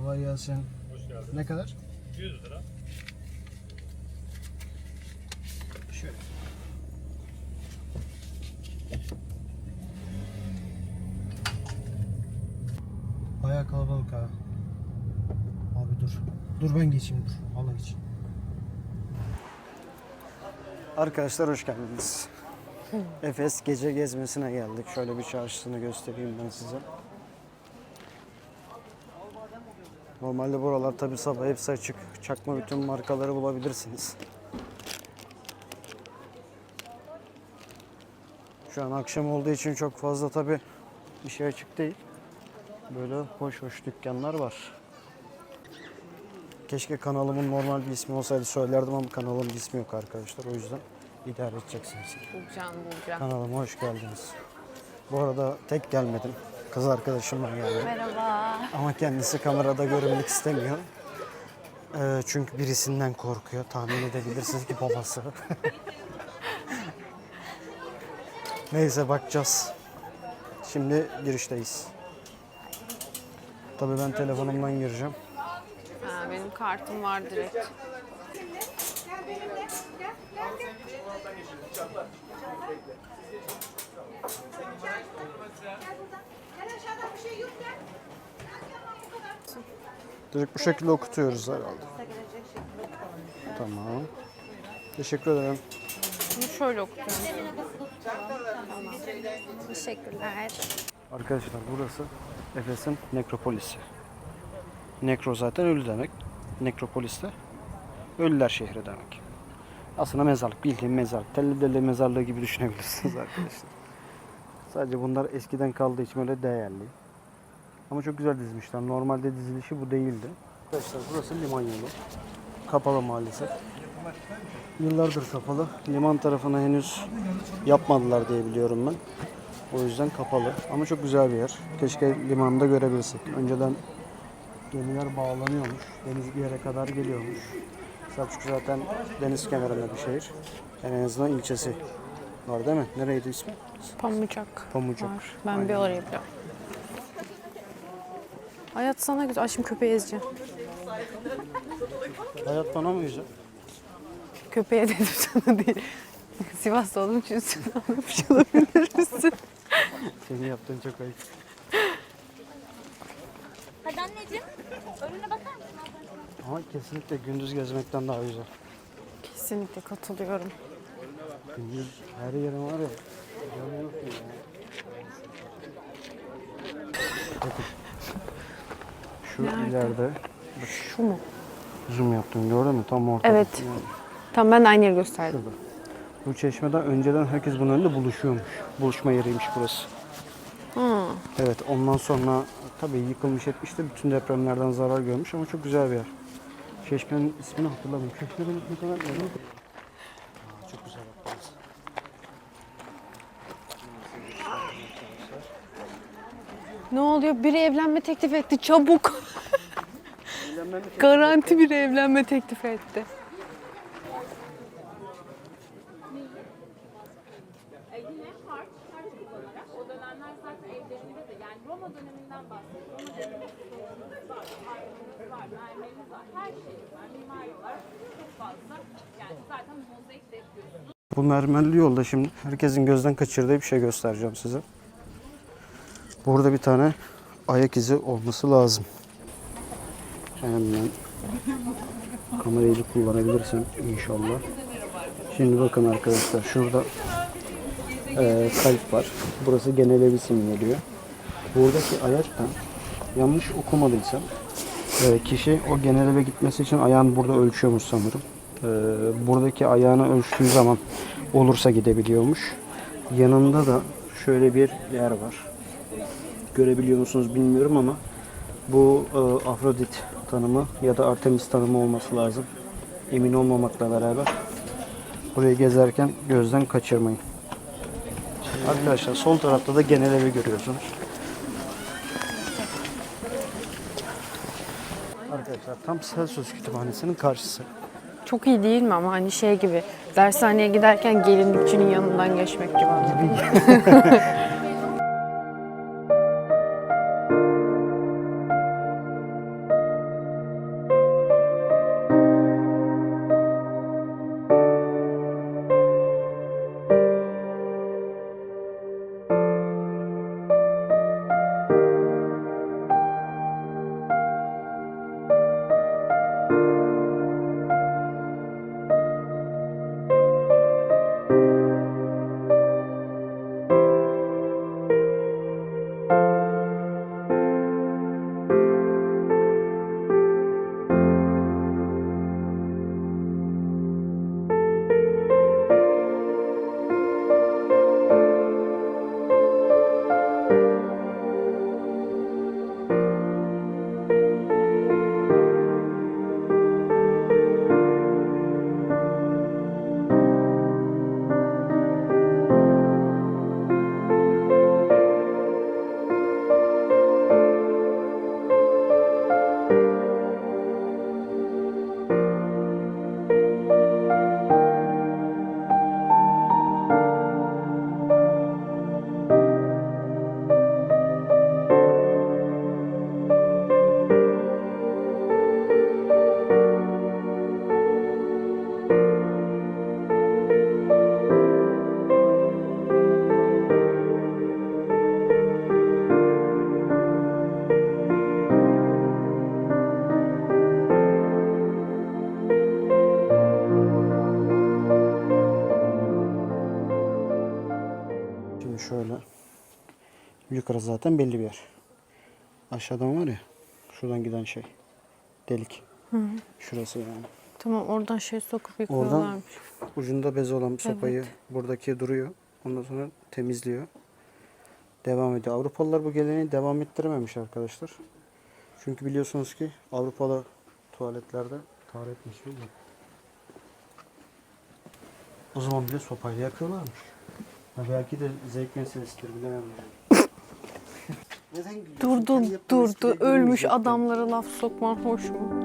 Kolay gelsin. Hoş geldin. Ne kadar? 100 lira. Şöyle. Bayağı kalabalık ha. Abi dur. Dur ben geçeyim dur. Allah için. Arkadaşlar hoş geldiniz. Efes gece gezmesine geldik. Şöyle bir çarşısını göstereyim ben size. Normalde buralar tabi sabah hepsi açık. Çakma bütün markaları bulabilirsiniz. Şu an akşam olduğu için çok fazla tabi bir şey açık değil. Böyle hoş hoş dükkanlar var. Keşke kanalımın normal bir ismi olsaydı söylerdim ama kanalımın bir ismi yok arkadaşlar. O yüzden idare edeceksiniz. Bulacağım bulacağım. Kanalıma hoş geldiniz. Bu arada tek gelmedim. Kız arkadaşımla geldim. Merhaba. Ama kendisi kamerada görünmek istemiyor. Ee, çünkü birisinden korkuyor. Tahmin edebilirsiniz ki babası. Neyse bakacağız. Şimdi girişteyiz. Tabii ben telefonumdan gireceğim. Ha, benim kartım var direkt. Direkt bu şekilde okutuyoruz herhalde. Tamam. Teşekkür ederim. Bunu şöyle okutuyorum. Tamam. Teşekkürler. Arkadaşlar burası Efes'in nekropolisi. Nekro zaten ölü demek. Nekropolis de ölüler şehri demek. Aslında mezarlık, bildiğin mezarlık. Telli deli mezarlığı gibi düşünebilirsiniz arkadaşlar. Sadece bunlar eskiden kaldığı için öyle değerli. Ama çok güzel dizmişler. Normalde dizilişi bu değildi. Arkadaşlar burası liman yolu. Kapalı maalesef. Yıllardır kapalı. Liman tarafına henüz yapmadılar diye biliyorum ben. O yüzden kapalı. Ama çok güzel bir yer. Keşke limanda görebilsek. Önceden gemiler bağlanıyormuş. Deniz bir yere kadar geliyormuş. Selçuk zaten deniz kenarında bir şehir. Yani en azından ilçesi var değil mi? Nereydi ismi? Pamucak. Pamucak. Var. Ben bir orayı biliyorum. Hayat sana güzel. Ay şimdi köpeği ezeceğim. Hayat bana mı güzel? Köpeğe dedim sana değil. Sivas'ta olduğum için üstüne almış olabilir misin? Senin yaptığın çok ayıp. Hadi anneciğim. Önüne bakar mısın? Ama kesinlikle gündüz gezmekten daha güzel. Kesinlikle katılıyorum. Gündüz her yerin var ya. görmüyorsun ya. Şu Nerede? ileride Şu mu? zoom yaptım gördün mü? Tam ortada. Evet. Yani Tamam ben de aynı yeri gösterdim. şurada. Bu çeşmeden önceden herkes bunun önünde buluşuyormuş. Buluşma yeriymiş burası. Hı. Evet ondan sonra tabii yıkılmış etmiş de bütün depremlerden zarar görmüş ama çok güzel bir yer. Çeşmenin ismini hatırlamıyorum. Çeşmenin ne kadar yeri? Aa, çok güzel bak burası. Ne oluyor? Biri evlenme teklif etti. Çabuk. Garanti biri evlenme teklif etti. Bu mermerli yolda şimdi herkesin gözden kaçırdığı bir şey göstereceğim size. Burada bir tane ayak izi olması lazım. Hemen kamerayı kullanabilirsem inşallah. Şimdi bakın arkadaşlar şurada eee, kalp var. Burası genel evi simgeliyor. Buradaki ayak da yanlış okumadıysam eee, kişi o genel eve gitmesi için ayağını burada ölçüyormuş sanırım. Eee, buradaki ayağını ölçtüğü zaman olursa gidebiliyormuş. Yanında da şöyle bir yer var. Görebiliyor musunuz bilmiyorum ama bu e, Afrodit tanımı ya da Artemis tanımı olması lazım. Emin olmamakla beraber burayı gezerken gözden kaçırmayın. Arkadaşlar sol tarafta da genel evi görüyorsunuz. Arkadaşlar tam Celsius Kütüphanesi'nin karşısı. Çok iyi değil mi ama hani şey gibi dershaneye giderken gelinlikçinin yanından geçmek gibi. Burası zaten belli bir yer. Aşağıdan var ya. Şuradan giden şey. Delik. Şurası yani. Tamam oradan şey sokup Oradan yıkıyorlarmış. ucunda bez olan sopayı buradaki duruyor. Ondan sonra temizliyor. Devam ediyor. Avrupalılar bu geleneği devam ettirememiş arkadaşlar. Çünkü biliyorsunuz ki Avrupalı tuvaletlerde tarih etmiş yok. O zaman bile sopayla yakıyorlarmış. Ha belki de zevk meselesidir bilemem yani. Neden gülüyorsun? Durdu Kendi durdu. Ölmüş gülmeyecektin. adamlara laf sokman hoş mu?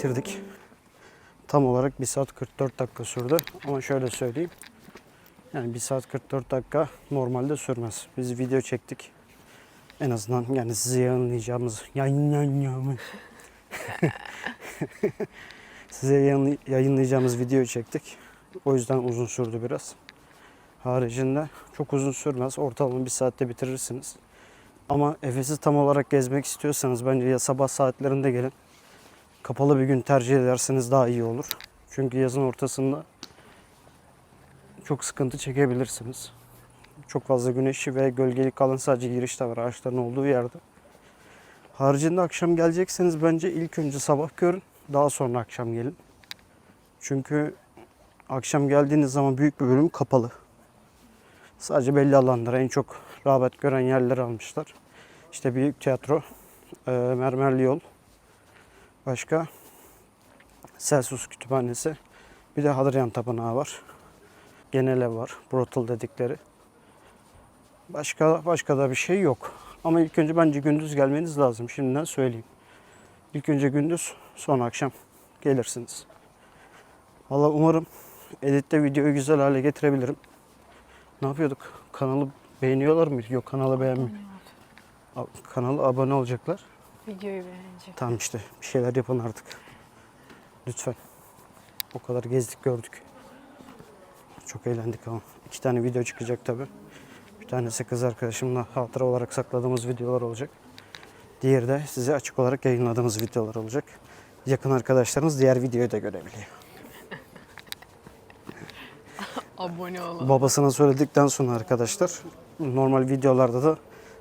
Bitirdik. Tam olarak 1 saat 44 dakika sürdü. Ama şöyle söyleyeyim. Yani 1 saat 44 dakika normalde sürmez. Biz video çektik. En azından yani size yayınlayacağımız size yayın- yayınlayacağımız video çektik. O yüzden uzun sürdü biraz. Haricinde çok uzun sürmez. Ortalama bir saatte bitirirsiniz. Ama Efes'i tam olarak gezmek istiyorsanız bence ya sabah saatlerinde gelin kapalı bir gün tercih ederseniz daha iyi olur. Çünkü yazın ortasında çok sıkıntı çekebilirsiniz. Çok fazla güneşi ve gölgelik alan sadece girişte var ağaçların olduğu yerde. Haricinde akşam gelecekseniz bence ilk önce sabah görün. Daha sonra akşam gelin. Çünkü akşam geldiğiniz zaman büyük bir bölüm kapalı. Sadece belli alanlara en çok rağbet gören yerleri almışlar. İşte büyük tiyatro, mermerli yol, Başka? Celsus Kütüphanesi. Bir de Hadrian Tapınağı var. Genel ev var. Brothel dedikleri. Başka başka da bir şey yok. Ama ilk önce bence gündüz gelmeniz lazım. Şimdiden söyleyeyim. İlk önce gündüz, sonra akşam gelirsiniz. Valla umarım editte videoyu güzel hale getirebilirim. Ne yapıyorduk? Kanalı beğeniyorlar mı? Yok kanalı beğenmiyor. Kanala abone olacaklar. Videoyu beğenecek. Tamam işte bir şeyler yapın artık. Lütfen. O kadar gezdik gördük. Çok eğlendik ama. İki tane video çıkacak tabi. Bir tanesi kız arkadaşımla hatıra olarak sakladığımız videolar olacak. Diğeri de size açık olarak yayınladığımız videolar olacak. Yakın arkadaşlarınız diğer videoyu da görebiliyor. Abone olun. Babasına söyledikten sonra arkadaşlar normal videolarda da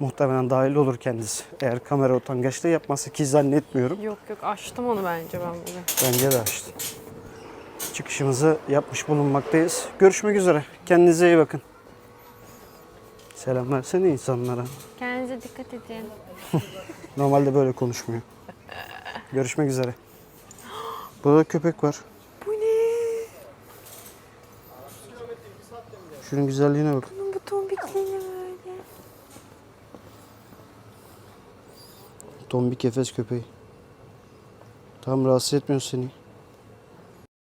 muhtemelen dahil olur kendisi. Eğer kamera utangaçlığı yapmazsa ki zannetmiyorum. Yok yok açtım onu bence ben bugün. Bence de açtı. Çıkışımızı yapmış bulunmaktayız. Görüşmek üzere. Kendinize iyi bakın. Selam versene insanlara. Kendinize dikkat edin. Normalde böyle konuşmuyor. Görüşmek üzere. Burada köpek var. Bu ne? Şunun güzelliğine bak. Bu tombikleri böyle. Tombik Efes köpeği. Tam rahatsız etmiyor seni.